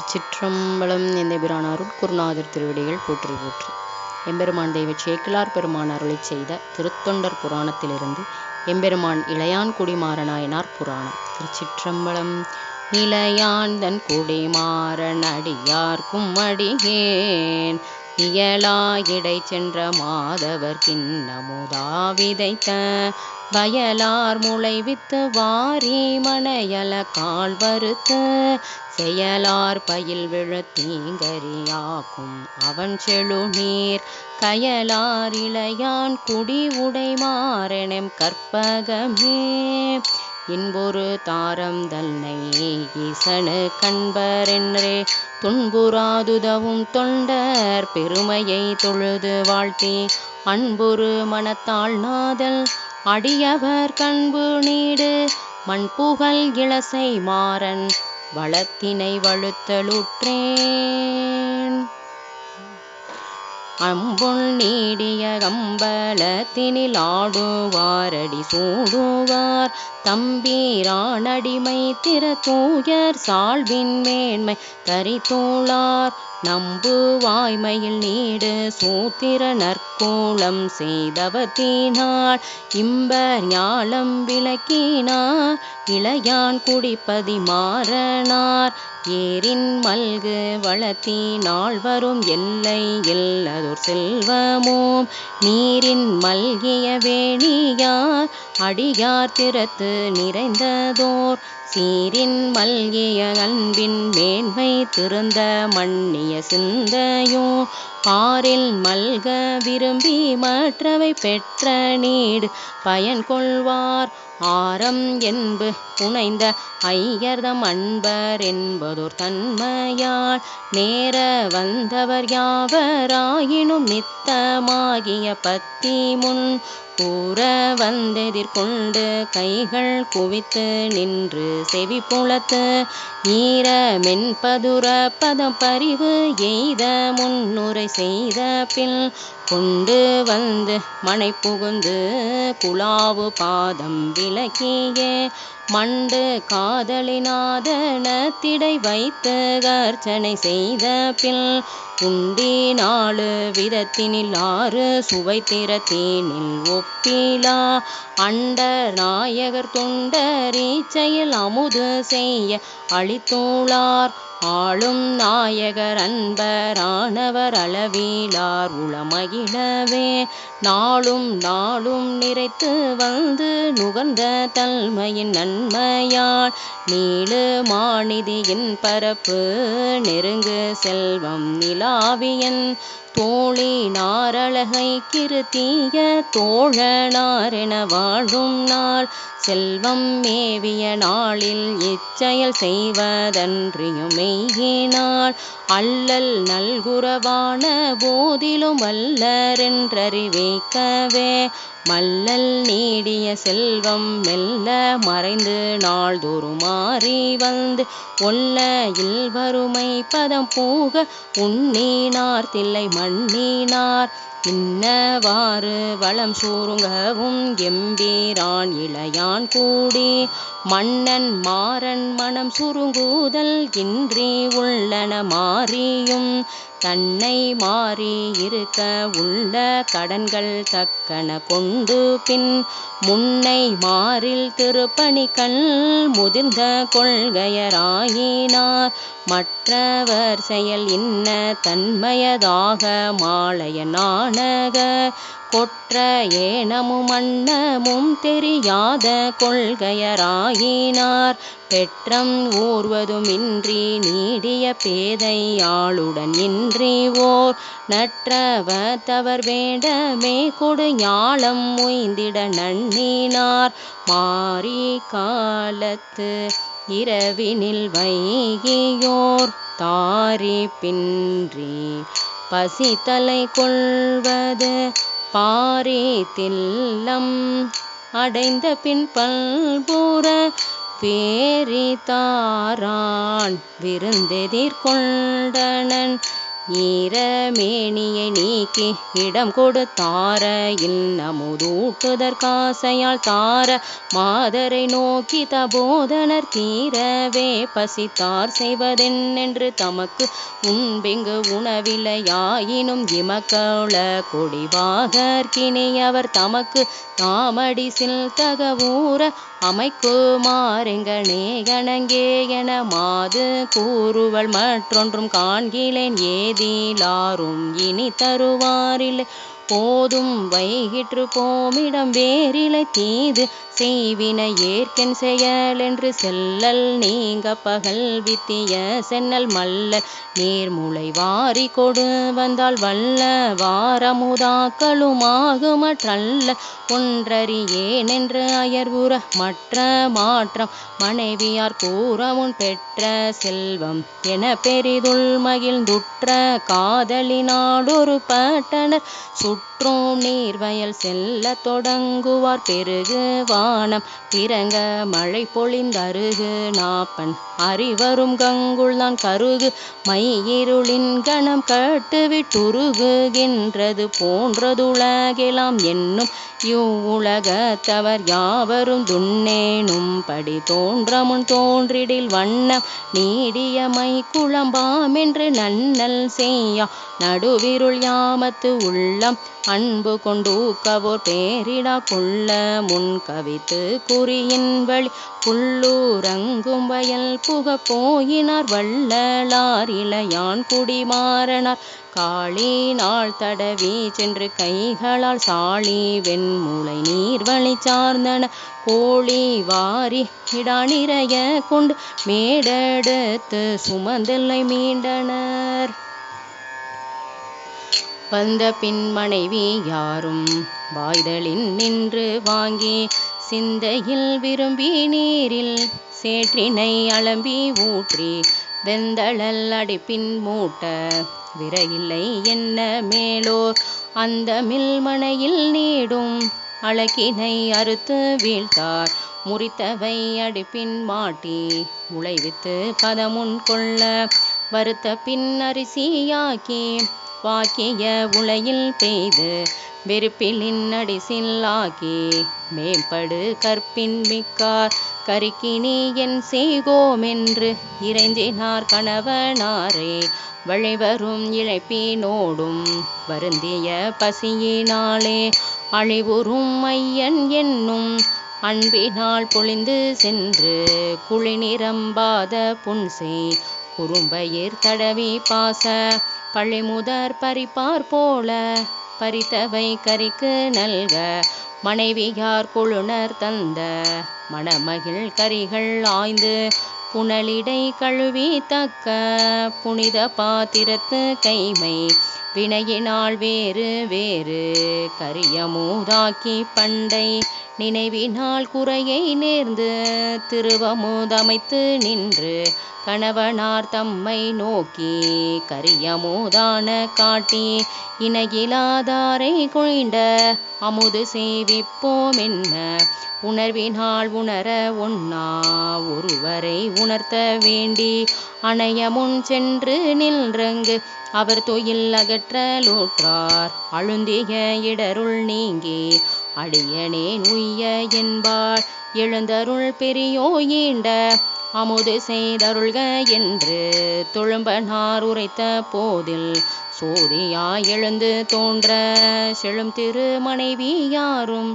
திருச்சிற்றம்பலம் எந்தபிரானாருள் குருநாதர் திருவடிகள் போற்றி போற்றி. எம்பெருமான் தெய்வ சேக்கிலார் பெருமான் அருளை செய்த திருத்தொண்டர் புராணத்திலிருந்து எம்பெருமான் இளையான் குடிமாறனாயனார் புராணம். திருச்சிற்றம்பலம் இளையான் தன் குடிமாறன் அடியார்க்கும் அடியேன் இயலா இடை சென்ற மாதவர் கிண்ணமுதா விதைத்த வயலார் முளைவித்து வாரி மனையல கால் வறுத்து செயலார் பயில் விழ தீங்கரியாக்கும் அவன் செழுநீர் கயலார் இளையான் குடி உடை மாறெனம் கற்பகமே. இன்பொரு தாரம் தன்னை ஈசனு கண்பரென்றே துன்புறாதுதவும் தொண்டர் பெருமையை தொழுது வாழ்த்தி. அன்புரு மனத்தாள் நாதல் அடியவர் கண்பு நீடு மண்புகழ் இளசை மாறன் வளத்தினை வழுத்தலுற்றேன். அம்புள் நீடிய கம்பலத்தினில் ஆடுவாரடி சூடுவார் தம்பீரானடிமை திற தூயர் சால்வின் மேன்மை தரித்தூளார். நம்பு வாய்மையில் நீடு சூத்திர நற்கோளம் செய்தவத்தினாள் இம்ப ஞாலம் விளக்கினார் இளையான் குடிப்பதி மாறனார். ஏரின் மல்கு வளத்தினாள் வரும் எல்லை இல்லதோர் செல்வமோம் நீரின் மல்கிய வேணியார் அடியார் திறத்து நிறைந்ததோர். சீரின் மல்கிய அன்பின் மேன்மை திருந்த மன்னிய சிந்தையும் பாரில் மல்க விரும்பி மற்றவை பெற்ற நீடு பயன் கொள்வார். ஆரம் என்பு புனைந்த ஐயர்தம் அன்பர் என்பதோர் தன்மையால் நேர வந்தவர் யாவராயினும் நித்தமாகிய பத்தி முன் கூற வந்தெதிர்கொண்டு கைகள் குவித்து நின்று செவி புலத்து ஈர மென்பதுர பதம் பரிவு எய்த முன்னுரை செய்த பின் கொண்டு வந்து மனை புகுந்து புலாவு பாதம் விலக்கிய மண்டு காதலினாதன திடை வைத்து கர்ச்சனை செய்த பின் உண்டி நாலு விதத்தினில் ஆறு சுவை திறத்தேனில் ஒப்பிலா. அண்ட நாயகர் தொண்டரீச்சையில் அமுது செய்ய அளித்தோளார். ஆளும் நாயகர் அன்பரானவர் அளவிலார் உளமகிழவே. நாளும் நாளும் நிறைத்து வந்து நுகர்ந்த தன்மையின் நன்மையால் நீளு மாநிதியின் பரப்பு நெருங்கு செல்வம் நிலாவியன். தோழி நாரழகை கிருத்திய தோழனாரென வாழும் நாள். செல்வம் மேவிய நாளில் இச்செயல் செய்வதன்றியும் மெய்யினாள். அல்லல் நல்குறவான போதிலும் அல்லரென்றறிவிக்கவே மல்லல் நீடிய செல்வம் மெல்ல மறைந்து நாள்தோறும் மாறி வந்து ஒல்ல இல்வருமை பதம் போக உண்ணினார் தில்லை மண்ணினார். இன்னவாறு வளம் சூருங்கவும் எம்பீரான் இளையான் கூடி. மன்னன் மாறன் மனம் சுருங்குதல் இன்றி உள்ளன மாறியும். தன்னை மாறி இருக்க உள்ள கடன்கள் தக்கன கொண்டு பின் முன்னை மாறில் திருப்பணிகள் முதிர்ந்த கொள்கையராயினார். மற்றவர் செயல் இன்ன தன்மையதாக மாலைய நாணக கொற்ற ஏனமும் அன்னமும் தெரியாத கொள்கையராயினார். பெற்றம் ஊர்வதுமின்றி நீடிய பேதையாளுடன் இன் ஓர் நற்றவ தவர் வேண்டமே கொடு ஞாலம் உய்ந்திட நன்னினார். மாறி காலத்து இரவினில் வைகியோர். தாரி பின்றி பசி தலை கொள்வது பாரி தில்லம். அடைந்த பின் பல்புற பேரி தாரான் விருந்தெதிர்கொண்டனன். ஈரமேனியை நீக்கி இடம் கொடுத்தார. இன்னமுதூட்டுதற்காசையால் தார. மாதரை நோக்கி தபோதனர் தீரவே. பசித்தார் செய்வதென்னென்று தமக்கு உண்பிங்கு உணவில்லையாயினும் இமக்கள கொடிவாகற்கினியவர் தமக்கு தாமடி சில் தகவூர அமைக்குமாறெங்கனே கணங்கே என மாது கூறுவள் மற்றொன்றும் காண்கிலேன் ஏதிலாரும் இனி தருவாரில்லை போதும் வைகிற்று போமிடம் வேறிலை தீது செய்வினை ஏற்கன் செயல் என்று செல்லல் நீங்க பகல் வித்திய சென்னல் மல்ல நீர்முளை வாரி கொடு வந்தால் வல்ல வாரமுதாக்களுமாகுமற்றல்ல ஒன்றறியேனென்று அயர்வுற மற்ற மாற்றம் மனைவியார் கூறமுன் பெற்ற செல்வம் என பெரிதுள் மகிழ்ந்துற்ற காதலினாடொரு பட்டனர் உற்றோம் நீர்வயல் செல்ல தொடங்குவார். பெருகு வானம் பிறங்க மழை பொழிந்தருகு நாப்பன் அறிவரும் கங்குள்தான் கருகு. மையிருளின் கணம் கட்டுவிட்டுருகுகின்றது போன்றதுலகெலாம் என்னும் இவ்வுலகத்தவர் யாவரும் துண்ணேனும் படி தோன்றமுன் தோன்றிடில் வண்ணம் நீடியமை குழம்பாமென்று நன்னல் செய்யா. நடுவிருள் யாமத்து உள்ளம் அன்பு கொண்டூக்கவோர் பேரிடா கொள்ள முன் கவித்து குறியின் வழி புல்லூரங்கும் வயல் புக போயினார் வள்ளலார் இளையான் குடிமாறனார். காளி நாள் தடவி சென்று கைகளால் சாளி வெண்முளை நீர்வழி சார்ந்தன. கோழி வாரி இடா நிறைய கொண்டு மேடெடுத்து சுமந்தெல்லை மீண்டனர். வந்த பின் மனைவி யாரும் வாய்தலின் நின்று வாங்கி சிந்தையில் விரும்பி நீரில் சேற்றினை அலம்பி ஊற்றி வெந்தளல் அடிப்பின் மூட்ட விரையில்லை என்ன மேலோர்? அந்த மில்மனையில் நீடும் அழகினை அறுத்து வீழ்த்தார். முறித்தவை அடிப்பின் மாட்டி உழைவித்து பதமுன் கொள்ள வருத்த பின் அரிசியாக்கி வாக்கிய உலையில் பெய்து வெறுப்பிலின் அடிசில் மேம்படு கற்பின் மிக்கார் கருக்கினி என் செய்கோமென்று இறைஞ்சினார் கணவனாரே. வழிவரும் இழைப்பினோடும் வருந்திய பசியினாலே அழிவுறும் ஐயன் என்னும் அன்பினால் பொழிந்து சென்று குளிநிரம்பாத புன்சே குறும்பயிர் தடவி பாச பழிமுதற் பறிப்பார் போல பறித்தவை கரிக்கு நல்க மனைவியார் குழுனர் தந்த? மணமகிழ் கரிகள் ஆய்ந்து புனலிடை கழுவி தக்க புனித பாத்திரத்து கைமை வினையினால் வேறு வேறு கரியமூதாக்கி பண்டை நினைவினால் குறையை நேர்ந்து திருவமுதமைத்து நின்று கணவனார் தம்மை நோக்கி கரியமோதான காட்டி இணையிலாதாரை கொய்ண்ட அமுது சேவிப்போம் என்ன உணர்வினால் உணர ஒண்ணா ஒருவரை உணர்த்த வேண்டி அணைய முன் சென்று நின்றங்கு அவர் தொயில் அகற்றலூற்றார் அழுந்திய இடருள் நீங்கி அடியனேன் உய்ய என்பாள். எழுந்தருள் பெரியோ ஈண்ட அமுது செய்தருள்க என்று தொழும்பனார் உரைத்த போதில் சோதியாய் எழுந்து தோன்ற செழும் திரு மனைவி யாரும்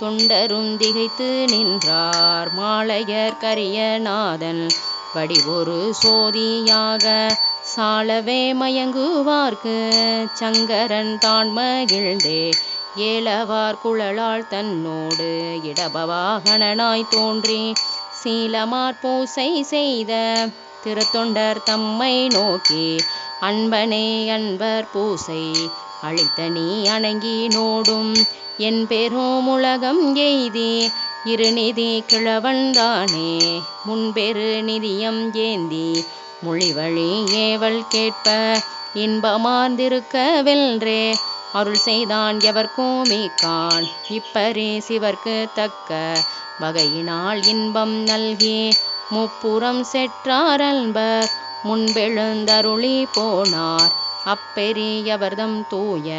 தொண்டரும் திகைத்து நின்றார். மாலையர் கரியநாதன் வடிவொரு சோதியாக சாலவே மயங்குவார்க்கு. சங்கரன் தான் மகிழ்ந்தே ஏலவார் குழலாள் தன்னோடு இடபவாகனாய் தோன்றி சீலமார் பூசை செய்த திருத்தொண்டர் தம்மை நோக்கி அன்பனே அன்பர் பூசை அழித்த நீ அணங்கி நோடும் என் பெரும் உலகம் எய்தி இருநிதி கிழவன்தானே முன்பெரு நிதியம் ஏந்தி மொழிவழி ஏவல் கேட்ப இன்பமார்ந்திருக்க வென்றே அருள் செய்தான் எவர்கோமே கான் இப்பரே சிவர்க்கு தக்க வகையினால் இன்பம் நல்கி முப்புறம் செற்றார் அன்பர். முன்பெழுந்தருளி போனார். அப்பெரியவர்தம் தூய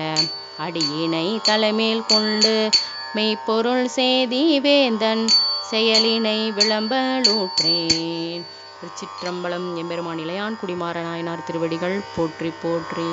அடியினை தலைமேல் கொண்டு மெய்ப்பொருள் செய்தி வேந்தன். செயலினை விளம்பலூற்றேன் திருச்சிற்றம்பலம் எம்பெருமான் இளையான் குடிமாற நாயனார் திருவடிகள் போற்றி போற்றி.